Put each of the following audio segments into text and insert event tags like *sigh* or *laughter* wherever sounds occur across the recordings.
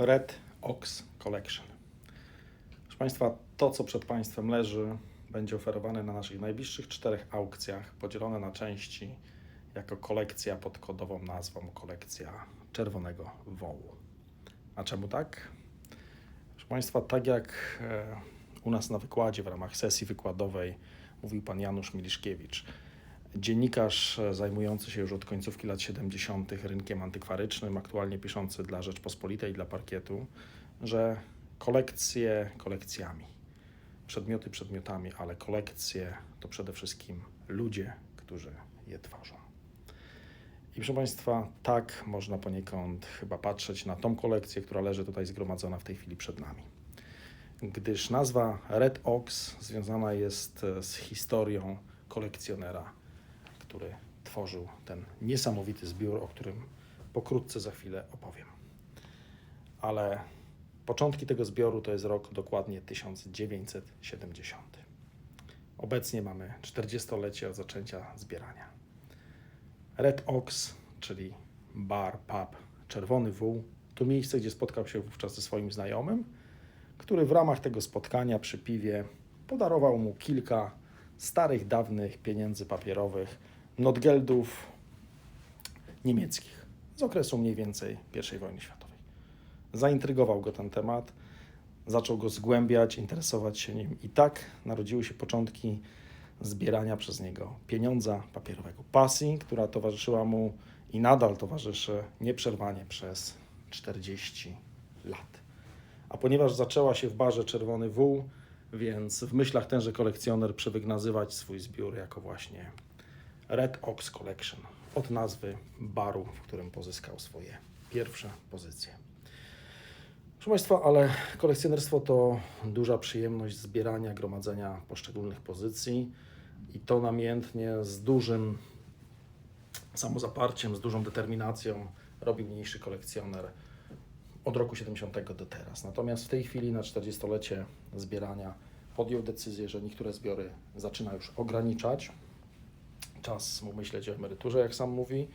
Red Ox Collection. Proszę Państwa, to co przed Państwem leży, będzie oferowane na naszych najbliższych czterech aukcjach, podzielone na części jako kolekcja pod kodową nazwą kolekcja Czerwonego Wołu. A czemu tak? Proszę Państwa, tak jak e, u nas na wykładzie w ramach sesji wykładowej mówił Pan Janusz Miliszkiewicz, dziennikarz e, zajmujący się już od końcówki lat 70. rynkiem antykwarycznym, aktualnie piszący dla Rzeczpospolitej, dla parkietu, że kolekcje kolekcjami, przedmioty przedmiotami, ale kolekcje to przede wszystkim ludzie, którzy je tworzą. I proszę Państwa, tak można poniekąd chyba patrzeć na tą kolekcję, która leży tutaj zgromadzona w tej chwili przed nami. Gdyż nazwa Red Ox związana jest e, z historią kolekcjonera, który tworzył ten niesamowity zbiór, o którym pokrótce za chwilę opowiem. Ale początki tego zbioru to jest rok dokładnie 1970. Obecnie mamy 40-lecie od zaczęcia zbierania. Red Ox, czyli bar, pub, Czerwony Wół, to miejsce, gdzie spotkał się wówczas ze swoim znajomym, który w ramach tego spotkania przy piwie podarował mu kilka starych, dawnych pieniędzy papierowych, notgeldów niemieckich z okresu mniej więcej I wojny światowej. Zaintrygował go ten temat, zaczął go zgłębiać, interesować się nim i tak narodziły się początki zbierania przez niego pieniądza papierowego. Pasji, która towarzyszyła mu i nadal towarzyszy nieprzerwanie przez 40 lat. A ponieważ zaczęła się w barze Czerwony Wół, więc w myślach tenże kolekcjoner przewyk nazywać swój zbiór jako właśnie Red Ox Collection od nazwy baru, w którym pozyskał swoje pierwsze pozycje. Proszę Państwa, ale kolekcjonerstwo to duża przyjemność zbierania, gromadzenia poszczególnych pozycji i to namiętnie, z dużym samozaparciem, z dużą determinacją robi mniejszy kolekcjoner od roku 70 do teraz. Natomiast w tej chwili na 40-lecie zbierania podjął decyzję, że niektóre zbiory zaczyna już ograniczać. Czas mu myśleć o emeryturze, jak sam mówi.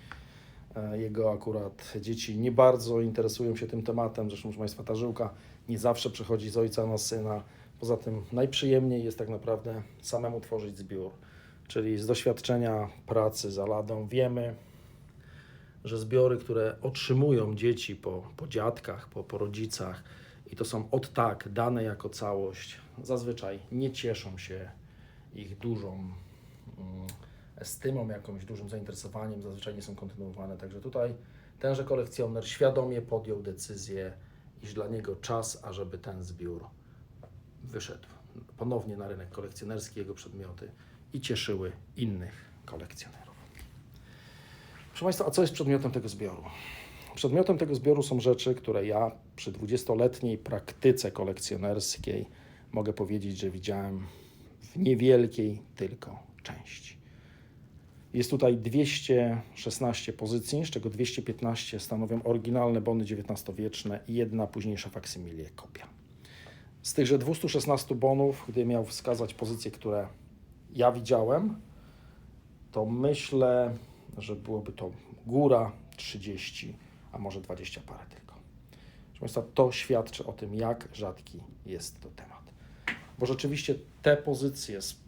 E, Jego akurat dzieci nie bardzo interesują się tym tematem. Zresztą, proszę Państwa, ta żyłka nie zawsze przechodzi z ojca na syna. Poza tym najprzyjemniej jest tak naprawdę samemu tworzyć zbiór. Czyli z doświadczenia pracy za ladą wiemy, że zbiory, które otrzymują dzieci po, po dziadkach, po, po rodzicach i to są od tak dane jako całość, zazwyczaj nie cieszą się ich dużą mm, estymą, jakimś dużym zainteresowaniem, zazwyczaj nie są kontynuowane. Także tutaj tenże kolekcjoner świadomie podjął decyzję, iż dla niego czas, ażeby ten zbiór wyszedł ponownie na rynek kolekcjonerski, jego przedmioty i cieszyły innych kolekcjonerów. Proszę Państwa, a co jest przedmiotem tego zbioru? Przedmiotem tego zbioru są rzeczy, które ja przy 20-letniej praktyce kolekcjonerskiej mogę powiedzieć, że widziałem w niewielkiej tylko części. Jest tutaj 216 pozycji, z czego 215 stanowią oryginalne bony XIX-wieczne i jedna późniejsza faksymilie kopia. Z tychże 216 bonów, gdy miał wskazać pozycje, które ja widziałem, to myślę, że byłoby to góra 30, a może 20 parę tylko. Proszę Państwa, to świadczy o tym, jak rzadki jest to temat. Bo rzeczywiście te pozycje z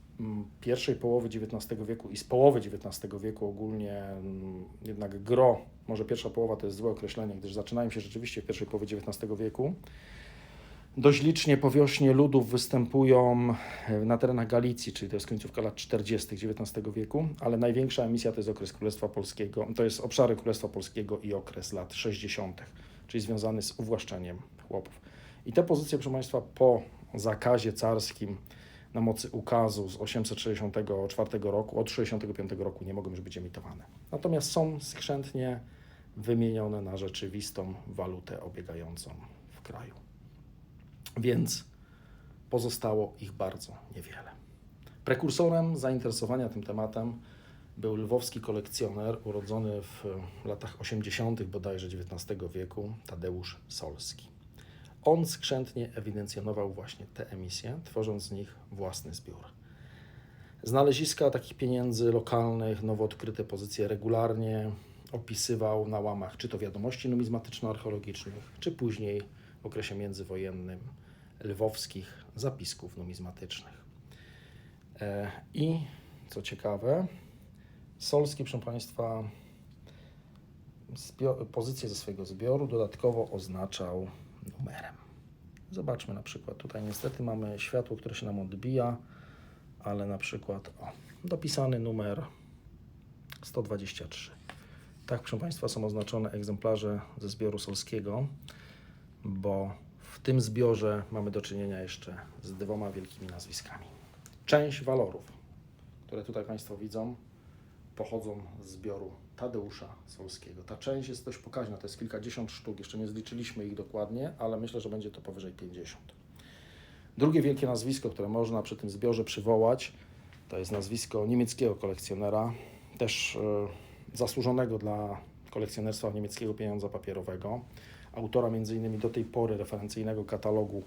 pierwszej połowy XIX wieku i z połowy XIX wieku ogólnie jednak gro, może pierwsza połowa to jest złe określenie, gdyż zaczynają się rzeczywiście w pierwszej połowie XIX wieku, Dość licznie po wiośnie ludów występują e, na terenach Galicji, czyli to jest końcówka lat 40. XIX wieku, ale największa emisja to jest okres Królestwa Polskiego, to jest obszary Królestwa Polskiego i okres lat 60., czyli związany z uwłaszczeniem chłopów. I te pozycje, proszę Państwa, po zakazie carskim na mocy ukazu z 864 roku, od 65 roku nie mogą już być emitowane. Natomiast są skrzętnie wymienione na rzeczywistą walutę obiegającą w kraju więc pozostało ich bardzo niewiele. Prekursorem zainteresowania tym tematem był lwowski kolekcjoner urodzony w latach 80. bodajże XIX wieku, Tadeusz Solski. On skrzętnie ewidencjonował właśnie te emisje, tworząc z nich własny zbiór. Znaleziska takich pieniędzy lokalnych, nowo odkryte pozycje regularnie opisywał na łamach czy to wiadomości numizmatyczno-archeologicznych, czy później w okresie międzywojennym lwowskich zapisków numizmatycznych. E, I co ciekawe, Solski, proszę Państwa, pozycję ze swojego zbioru dodatkowo oznaczał numerem. Zobaczmy na przykład, tutaj niestety mamy światło, które się nam odbija, ale na przykład o, dopisany numer 123. Tak, proszę Państwa, są oznaczone egzemplarze ze zbioru solskiego, bo w tym zbiorze mamy do czynienia jeszcze z dwoma wielkimi nazwiskami. Część walorów, które tutaj Państwo widzą, pochodzą z zbioru Tadeusza Solskiego. Ta część jest dość pokaźna, to jest kilkadziesiąt sztuk, jeszcze nie zliczyliśmy ich dokładnie, ale myślę, że będzie to powyżej 50. Drugie wielkie nazwisko, które można przy tym zbiorze przywołać, to jest nazwisko niemieckiego kolekcjonera, też e, zasłużonego dla kolekcjonerstwa niemieckiego pieniądza papierowego, autora m.in. do tej pory referencyjnego katalogu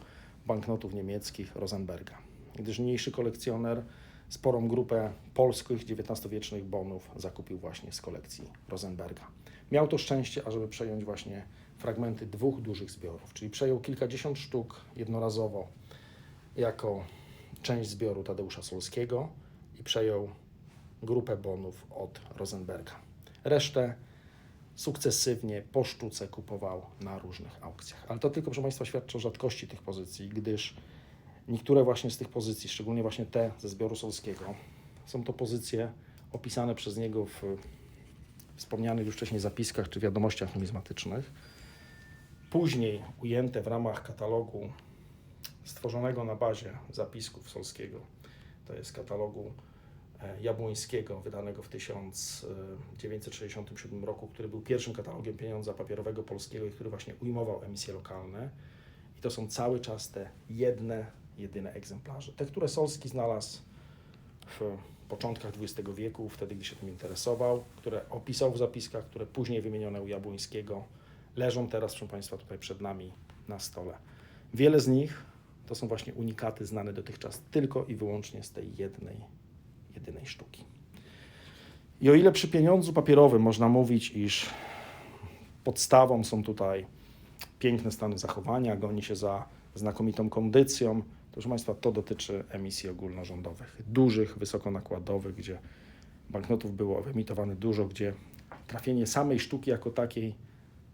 banknotów niemieckich Rosenberga. Gdyż niniejszy kolekcjoner sporą grupę polskich XIX-wiecznych bonów zakupił właśnie z kolekcji Rosenberga. Miał to szczęście, ażeby przejąć właśnie fragmenty dwóch dużych zbiorów, czyli przejął kilkadziesiąt sztuk jednorazowo jako część zbioru Tadeusza Solskiego i przejął grupę bonów od Rosenberga. Resztę sukcesywnie po sztuce kupował na różnych aukcjach. Ale to tylko, proszę Państwa, świadczy o rzadkości tych pozycji, gdyż niektóre właśnie z tych pozycji, szczególnie właśnie te ze zbioru solskiego, są to pozycje opisane przez niego w wspomnianych już wcześniej zapiskach czy wiadomościach numizmatycznych. Później ujęte w ramach katalogu stworzonego na bazie zapisków Solskiego. To jest katalogu e, Jabłońskiego, wydanego w 1967 roku, który był pierwszym katalogiem pieniądza papierowego polskiego i który właśnie ujmował emisje lokalne. I to są cały czas te jedne, jedyne egzemplarze. Te, które Solski znalazł w początkach XX wieku, wtedy, gdy się tym interesował, które opisał w zapiskach, które później wymienione u Jabłońskiego, leżą teraz, proszę Państwa, tutaj przed nami na stole. Wiele z nich to są właśnie unikaty znane dotychczas tylko i wyłącznie z tej jednej, jedynej sztuki. I o ile przy pieniądzu papierowym można mówić, iż podstawą są tutaj piękne stany zachowania, goni się za znakomitą kondycją, proszę Państwa, to dotyczy emisji ogólnorządowych, dużych, wysokonakładowych, gdzie banknotów było wyemitowane dużo, gdzie trafienie samej sztuki jako takiej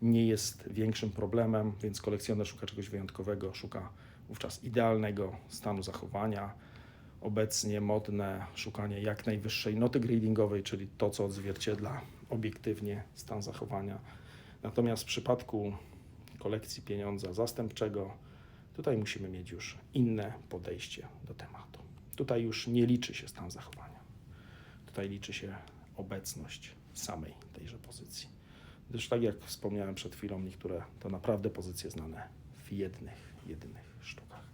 nie jest większym problemem, więc kolekcjoner szuka czegoś wyjątkowego, szuka wówczas idealnego stanu zachowania. Obecnie modne szukanie jak najwyższej noty gradingowej, czyli to, co odzwierciedla obiektywnie stan zachowania. Natomiast w przypadku kolekcji pieniądza zastępczego, tutaj musimy mieć już inne podejście do tematu. Tutaj już nie liczy się stan zachowania. Tutaj liczy się obecność samej tejże pozycji. Gdyż tak jak wspomniałem przed chwilą, niektóre to naprawdę pozycje znane w jednych, jedynych sztukach.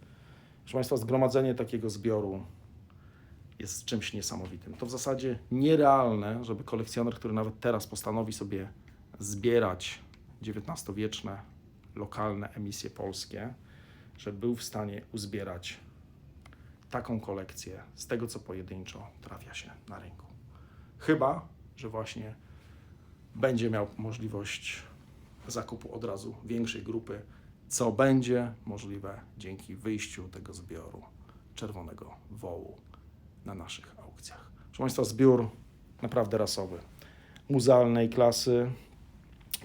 Proszę Państwa, zgromadzenie takiego zbioru jest czymś niesamowitym. To w zasadzie nierealne, żeby kolekcjoner, który nawet teraz postanowi sobie zbierać XIX-wieczne, lokalne emisje polskie, że był w stanie uzbierać taką kolekcję z tego, co pojedynczo trafia się na rynku. Chyba, że właśnie będzie miał możliwość zakupu od razu większej grupy, co będzie możliwe dzięki wyjściu tego zbioru czerwonego wołu na naszych aukcjach. Proszę Państwa, zbiór naprawdę rasowy, muzealnej klasy,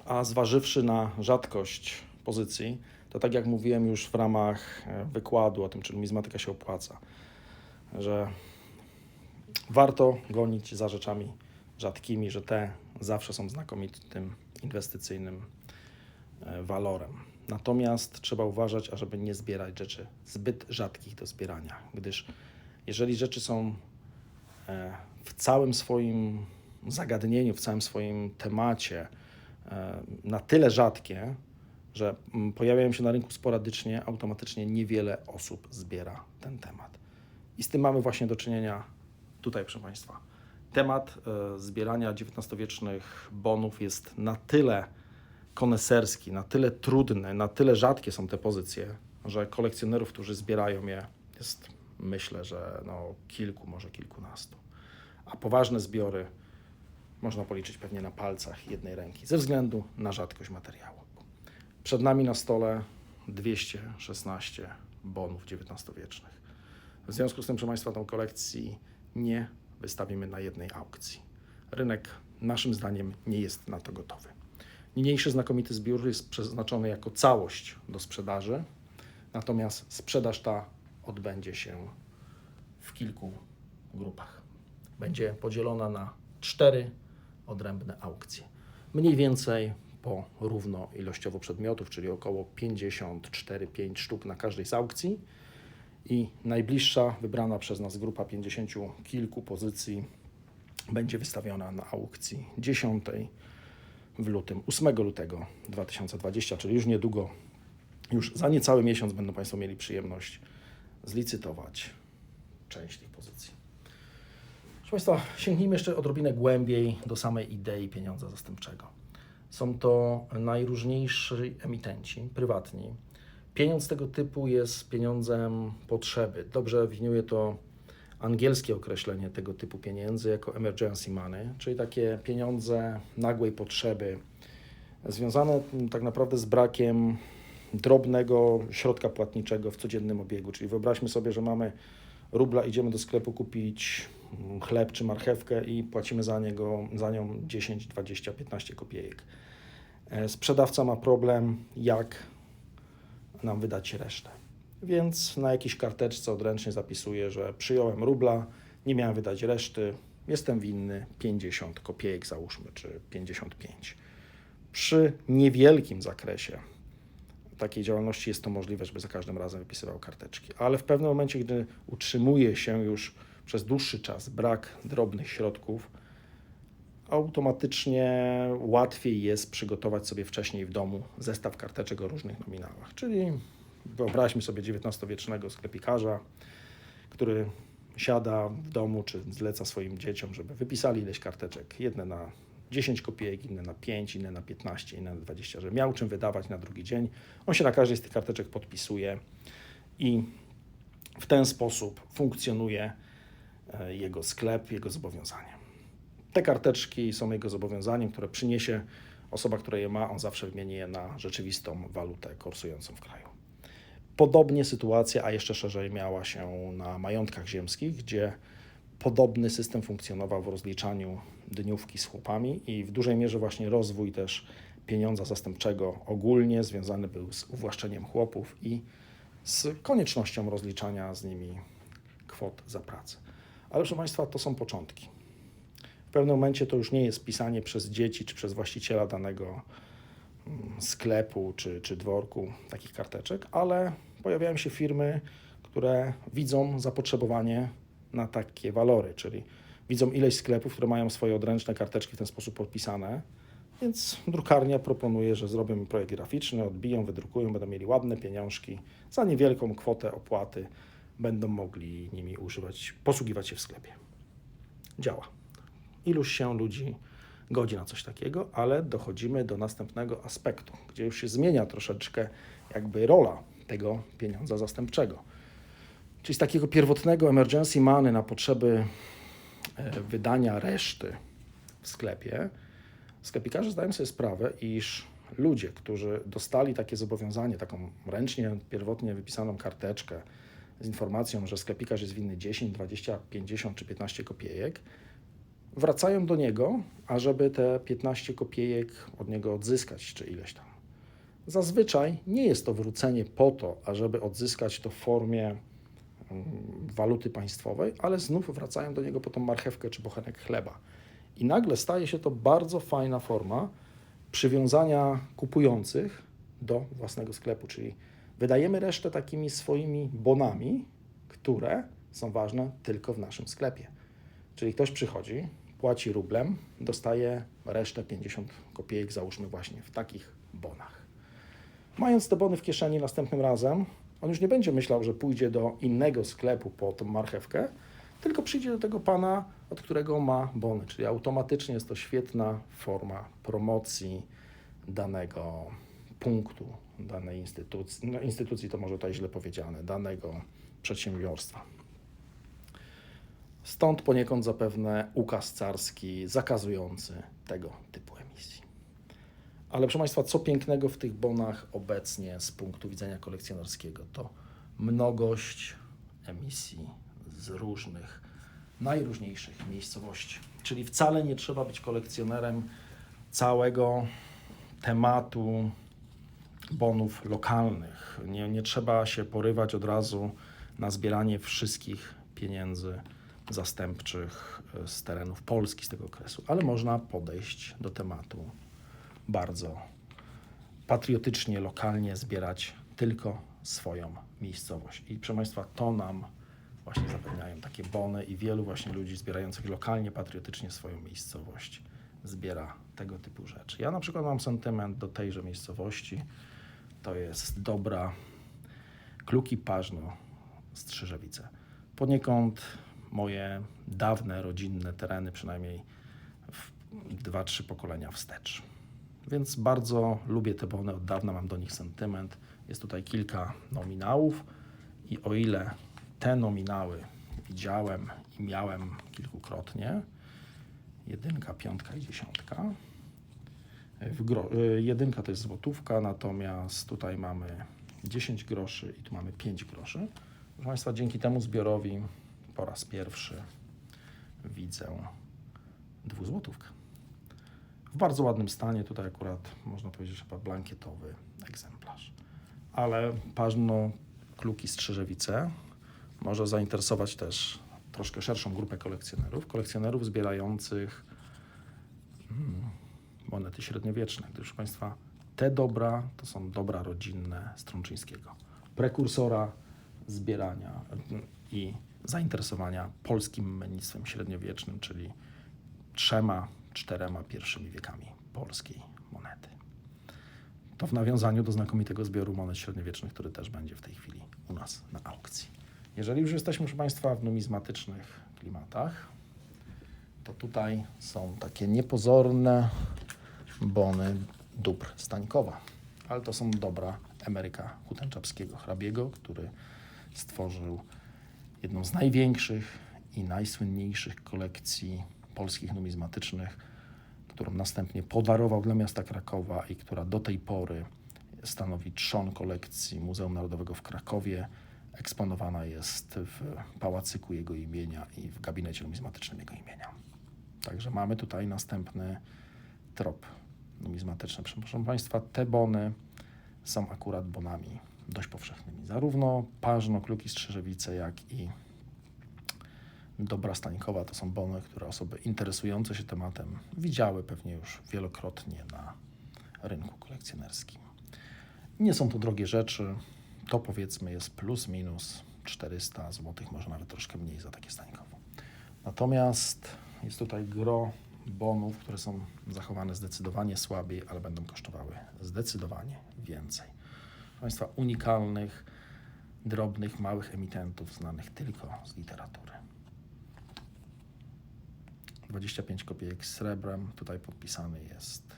a zważywszy na rzadkość pozycji, to tak jak mówiłem już w ramach e, wykładu o tym, czy numizmatyka się opłaca, że warto gonić za rzeczami rzadkimi, że te zawsze są znakomitym inwestycyjnym e, walorem. Natomiast trzeba uważać, ażeby nie zbierać rzeczy zbyt rzadkich do zbierania, gdyż jeżeli rzeczy są e, w całym swoim zagadnieniu, w całym swoim temacie na tyle rzadkie, że mm, pojawiają się na rynku sporadycznie, automatycznie niewiele osób zbiera ten temat. I z tym mamy właśnie do czynienia tutaj, proszę Państwa. Temat e, zbierania XIX-wiecznych bonów jest na tyle koneserski, na tyle trudny, na tyle rzadkie są te pozycje, że kolekcjonerów, którzy zbierają je, jest myślę, że no, kilku, może kilkunastu. A poważne zbiory można policzyć pewnie na palcach jednej ręki, ze względu na rzadkość materiału. Przed nami na stole 216 bonów XIX-wiecznych. W związku z tym, proszę Państwa, tą kolekcji nie wystawimy na jednej aukcji. Rynek, naszym zdaniem, nie jest na to gotowy. Niniejszy znakomity zbiór jest przeznaczony jako całość do sprzedaży, natomiast sprzedaż ta odbędzie się w kilku grupach. Będzie podzielona na cztery odrębne aukcje. Mniej więcej po równo ilościowo przedmiotów, czyli około 54-5 sztuk na każdej z aukcji. I najbliższa wybrana przez nas grupa 50 kilku pozycji będzie wystawiona na aukcji 10 w lutym, 8 lutego 2020, czyli już niedługo, już za niecały miesiąc będą Państwo mieli przyjemność zlicytować część tych pozycji. Proszę Państwa, sięgnijmy jeszcze odrobinę głębiej do samej idei pieniądza zastępczego. Są to najróżniejsi emitenci, prywatni. Pieniądz tego typu jest pieniądzem potrzeby. Dobrze definiuje to angielskie określenie tego typu pieniędzy jako emergency money, czyli takie pieniądze nagłej potrzeby, związane tak naprawdę z brakiem drobnego środka płatniczego w codziennym obiegu. Czyli wyobraźmy sobie, że mamy rubla, idziemy do sklepu kupić chleb czy marchewkę i płacimy za, niego, za nią 10, 20, 15 kopiejek. E, Sprzedawca ma problem, jak nam wydać resztę. Więc na jakiejś karteczce odręcznie zapisuję, że przyjąłem rubla, nie miałem wydać reszty, jestem winny 50 kopiejek, załóżmy, czy 55. Przy niewielkim zakresie takiej działalności jest to możliwe, żeby za każdym razem wypisywał karteczki. Ale w pewnym momencie, gdy utrzymuje się już przez dłuższy czas brak drobnych środków, automatycznie łatwiej jest przygotować sobie wcześniej w domu zestaw karteczek o różnych nominałach. Czyli wyobraźmy sobie XIX-wiecznego sklepikarza, który siada w domu czy zleca swoim dzieciom, żeby wypisali ileś karteczek. Jedne na 10 kopiejek, inne na 5, inne na 15, inne na 20, że miał czym wydawać na drugi dzień. On się na każdej z tych karteczek podpisuje i w ten sposób funkcjonuje jego sklep, jego zobowiązanie. Te karteczki są jego zobowiązaniem, które przyniesie osoba, która je ma, on zawsze wymieni je na rzeczywistą walutę kursującą w kraju. Podobnie sytuacja, a jeszcze szerzej miała się na majątkach ziemskich, gdzie podobny system funkcjonował w rozliczaniu dniówki z chłopami i w dużej mierze właśnie rozwój też pieniądza zastępczego ogólnie związany był z uwłaszczeniem chłopów i z koniecznością rozliczania z nimi kwot za pracę. Ale proszę Państwa, to są początki. W pewnym momencie to już nie jest pisanie przez dzieci czy przez właściciela danego mm, sklepu czy, czy dworku takich karteczek, ale pojawiają się firmy, które widzą zapotrzebowanie na takie walory, czyli widzą ileś sklepów, które mają swoje odręczne karteczki w ten sposób podpisane, więc drukarnia proponuje, że zrobią projekt graficzny, odbiją, wydrukują, będą mieli ładne pieniążki, za niewielką kwotę opłaty będą mogli nimi używać, posługiwać się w sklepie. Działa. Iluś się ludzi godzi na coś takiego, ale dochodzimy do następnego aspektu, gdzie już się zmienia troszeczkę jakby rola tego pieniądza zastępczego. Czyli z takiego pierwotnego emergency money na potrzeby e, wydania reszty w sklepie, sklepikarze zdają sobie sprawę, iż ludzie, którzy dostali takie zobowiązanie, taką ręcznie, pierwotnie wypisaną karteczkę z informacją, że sklepikarz jest winny 10, 20, 50 czy 15 kopiejek, wracają do niego, ażeby te 15 kopiejek od niego odzyskać, czy ileś tam. Zazwyczaj nie jest to wrócenie po to, ażeby odzyskać to w formie mm, waluty państwowej, ale znów wracają do niego po tą marchewkę czy bochenek chleba. I nagle staje się to bardzo fajna forma przywiązania kupujących do własnego sklepu, czyli wydajemy resztę takimi swoimi bonami, które są ważne tylko w naszym sklepie. Czyli ktoś przychodzi, płaci rublem, dostaje resztę 50 kopiejek, załóżmy właśnie w takich bonach. Mając te bony w kieszeni następnym razem, on już nie będzie myślał, że pójdzie do innego sklepu po tą marchewkę, tylko przyjdzie do tego pana, od którego ma bony. Czyli automatycznie jest to świetna forma promocji danego punktu, danej instytucji. No, instytucji to może tutaj źle powiedziane, danego przedsiębiorstwa. Stąd poniekąd zapewne ukaz carski zakazujący tego typu emisji. Ale proszę Państwa, co pięknego w tych bonach obecnie z punktu widzenia kolekcjonerskiego, to mnogość emisji z różnych, najróżniejszych miejscowości. Czyli wcale nie trzeba być kolekcjonerem całego tematu bonów lokalnych. Nie, nie trzeba się porywać od razu na zbieranie wszystkich pieniędzy zastępczych e, z terenów Polski z tego okresu, ale można podejść do tematu bardzo patriotycznie, lokalnie, zbierać tylko swoją miejscowość. I proszę Państwa, to nam właśnie zapewniają takie bony i wielu właśnie ludzi zbierających lokalnie, patriotycznie swoją miejscowość zbiera tego typu rzeczy. Ja na przykład mam sentyment do tejże miejscowości. To jest dobra Kluki Pażno, Strzyżewice. Poniekąd moje dawne, rodzinne tereny, przynajmniej dwa, trzy pokolenia wstecz. Więc bardzo lubię te bony, od dawna mam do nich sentyment. Jest tutaj kilka nominałów i o ile te nominały widziałem i miałem kilkukrotnie, jedynka, piątka i dziesiątka, jedynka to jest złotówka, natomiast tutaj mamy 10 groszy i tu mamy 5 groszy. Proszę Państwa, dzięki temu zbiorowi po raz pierwszy widzę dwuzłotówkę. W bardzo ładnym stanie, tutaj akurat można powiedzieć chyba blankietowy egzemplarz. Ale pażno kluki Strzyżewice może zainteresować też troszkę szerszą grupę kolekcjonerów, kolekcjonerów zbierających mm, monety średniowieczne. Gdyż, Państwa, te dobra to są dobra rodzinne Strączyńskiego. Prekursora zbierania mm, i zainteresowania polskim mennictwem średniowiecznym, czyli trzema, czterema pierwszymi wiekami polskiej monety. To w nawiązaniu do znakomitego zbioru monet średniowiecznych, który też będzie w tej chwili u nas na aukcji. Jeżeli już jesteśmy, proszę Państwa, w numizmatycznych klimatach, to tutaj są takie niepozorne bony dóbr Stańkowa. Ale to są dobra Emeryka Hutenczapskiego, hrabiego, który stworzył jedną z największych i najsłynniejszych kolekcji polskich numizmatycznych, którą następnie podarował dla miasta Krakowa i która do tej pory stanowi trzon kolekcji Muzeum Narodowego w Krakowie. Eksponowana jest w pałacyku jego imienia i w gabinecie numizmatycznym jego imienia. Także mamy tutaj następny trop numizmatyczny. Proszę Państwa, te bony są akurat bonami dość powszechnymi. Zarówno Pażno, Kluki Strzyżewice, jak i Dobra Stańkowa to są bony, które osoby interesujące się tematem widziały pewnie już wielokrotnie na rynku kolekcjonerskim. Nie są to drogie rzeczy. To powiedzmy jest plus minus 400 zł, może nawet troszkę mniej za takie stańkowo. Natomiast jest tutaj gro bonów, które są zachowane zdecydowanie słabiej, ale będą kosztowały zdecydowanie więcej. Proszę Państwa, unikalnych, drobnych, małych emitentów znanych tylko z literatury. 25 kopiek srebrem, tutaj podpisany jest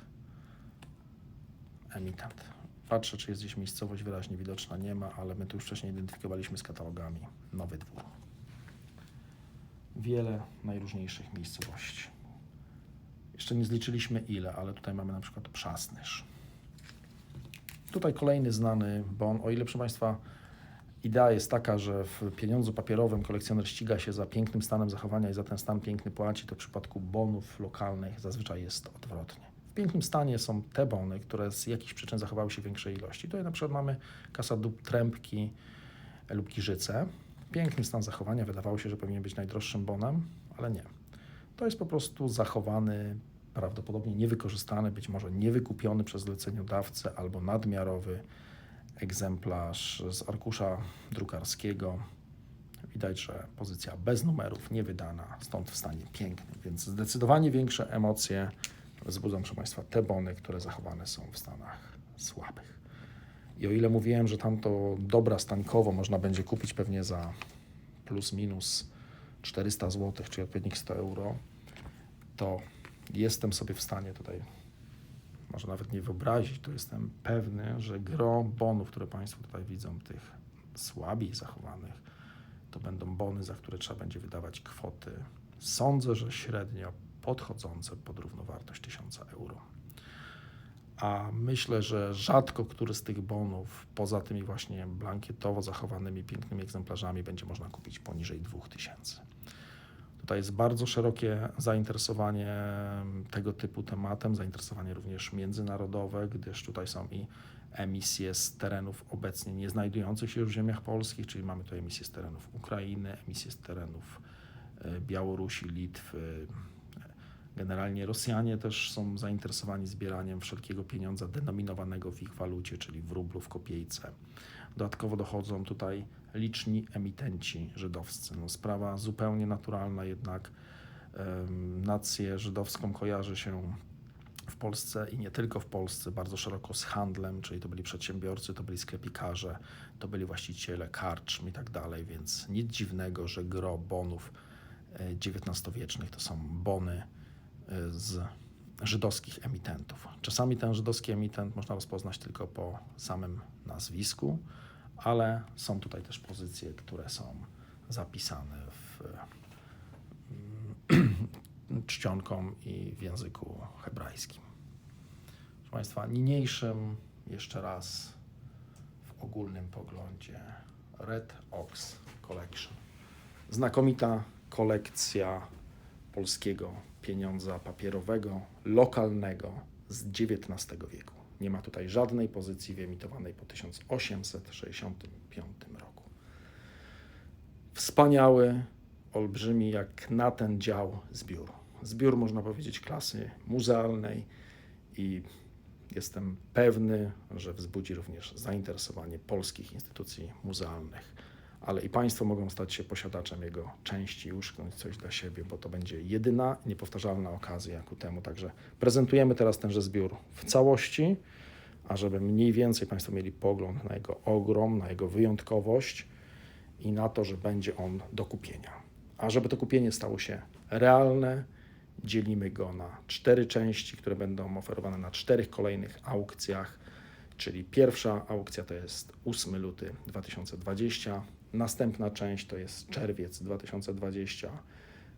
emitent. Patrzę, czy jest gdzieś miejscowość wyraźnie widoczna, nie ma, ale my tu już wcześniej identyfikowaliśmy z katalogami Nowy Dwór. Wiele najróżniejszych miejscowości. Jeszcze nie zliczyliśmy ile, ale tutaj mamy na przykład Przasnysz. Tutaj kolejny znany bon. O ile, proszę Państwa, idea jest taka, że w pieniądzu papierowym kolekcjoner ściga się za pięknym stanem zachowania i za ten stan piękny płaci, to w przypadku bonów lokalnych zazwyczaj jest odwrotnie. W pięknym stanie są te bony, które z jakichś przyczyn zachowały się w większej ilości. Tutaj na przykład mamy kasa dób trębki lub giżyce. Piękny stan zachowania, wydawało się, że powinien być najdroższym bonem, ale nie. To jest po prostu zachowany, prawdopodobnie niewykorzystany, być może niewykupiony przez zleceniodawcę albo nadmiarowy egzemplarz z arkusza drukarskiego. Widać, że pozycja bez numerów, niewydana, stąd w stanie pięknym, więc zdecydowanie większe emocje wzbudzą, proszę Państwa, te bony, które zachowane są w stanach słabych. I o ile mówiłem, że tamto dobra stańkowo można będzie kupić pewnie za plus minus 400 zł, czyli odpowiednik 100 euro, to jestem sobie w stanie tutaj, może nawet nie wyobrazić, to jestem pewny, że gro bonów, które Państwo tutaj widzą, tych słabiej zachowanych, to będą bony, za które trzeba będzie wydawać kwoty, sądzę, że średnio podchodzące pod równowartość 1000 euro. a myślę, że rzadko który z tych bonów, poza tymi właśnie blankietowo zachowanymi pięknymi egzemplarzami, będzie można kupić poniżej 2000. Tutaj jest bardzo szerokie zainteresowanie tego typu tematem, zainteresowanie również międzynarodowe, gdyż tutaj są i emisje z terenów obecnie nie znajdujących się już w ziemiach polskich, czyli mamy tu emisje z terenów Ukrainy, emisje z terenów e, Białorusi, Litwy. Generalnie Rosjanie też są zainteresowani zbieraniem wszelkiego pieniądza denominowanego w ich walucie, czyli w rublu, w kopiejce. Dodatkowo dochodzą tutaj liczni emitenci żydowscy. No, sprawa zupełnie naturalna, jednak nację żydowską kojarzy się w Polsce i nie tylko w Polsce, bardzo szeroko z handlem, czyli to byli przedsiębiorcy, to byli sklepikarze, to byli właściciele karczm i tak dalej, więc nic dziwnego, że gro bonów e, XIX-wiecznych to są bony e, z żydowskich emitentów. Czasami ten żydowski emitent można rozpoznać tylko po samym nazwisku, ale są tutaj też pozycje, które są zapisane w mm, *clears throat* czcionką i w języku hebrajskim. Proszę Państwa, niniejszym jeszcze raz w ogólnym poglądzie Red Ox Collection. Znakomita kolekcja polskiego pieniądza papierowego, lokalnego z XIX wieku. Nie ma tutaj żadnej pozycji wyemitowanej po 1865 roku. Wspaniały, olbrzymi jak na ten dział zbiór. Zbiór, można powiedzieć, klasy muzealnej i jestem pewny, że wzbudzi również zainteresowanie polskich instytucji muzealnych. Ale i Państwo mogą stać się posiadaczem jego części uszknąć coś dla siebie, bo to będzie jedyna, niepowtarzalna okazja ku temu. Także prezentujemy teraz tenże zbiór w całości, a żeby mniej więcej Państwo mieli pogląd na jego ogrom, na jego wyjątkowość i na to, że będzie on do kupienia. A żeby to kupienie stało się realne, dzielimy go na cztery części, które będą oferowane na czterech kolejnych aukcjach. Czyli pierwsza aukcja to jest 8 luty 2020, następna część to jest czerwiec 2020,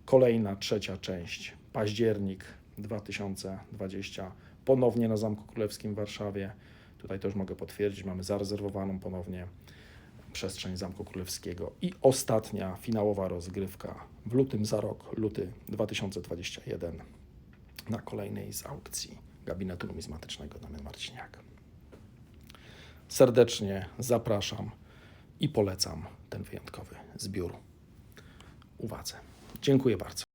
kolejna trzecia część październik 2020, ponownie na Zamku Królewskim w Warszawie. Tutaj też mogę potwierdzić, mamy zarezerwowaną ponownie przestrzeń Zamku Królewskiego. I ostatnia, finałowa rozgrywka w lutym za rok, luty 2021, na kolejnej z aukcji gabinetu numizmatycznego Damian Marciniak. Serdecznie zapraszam i polecam ten wyjątkowy zbiór uwadze. Dziękuję bardzo.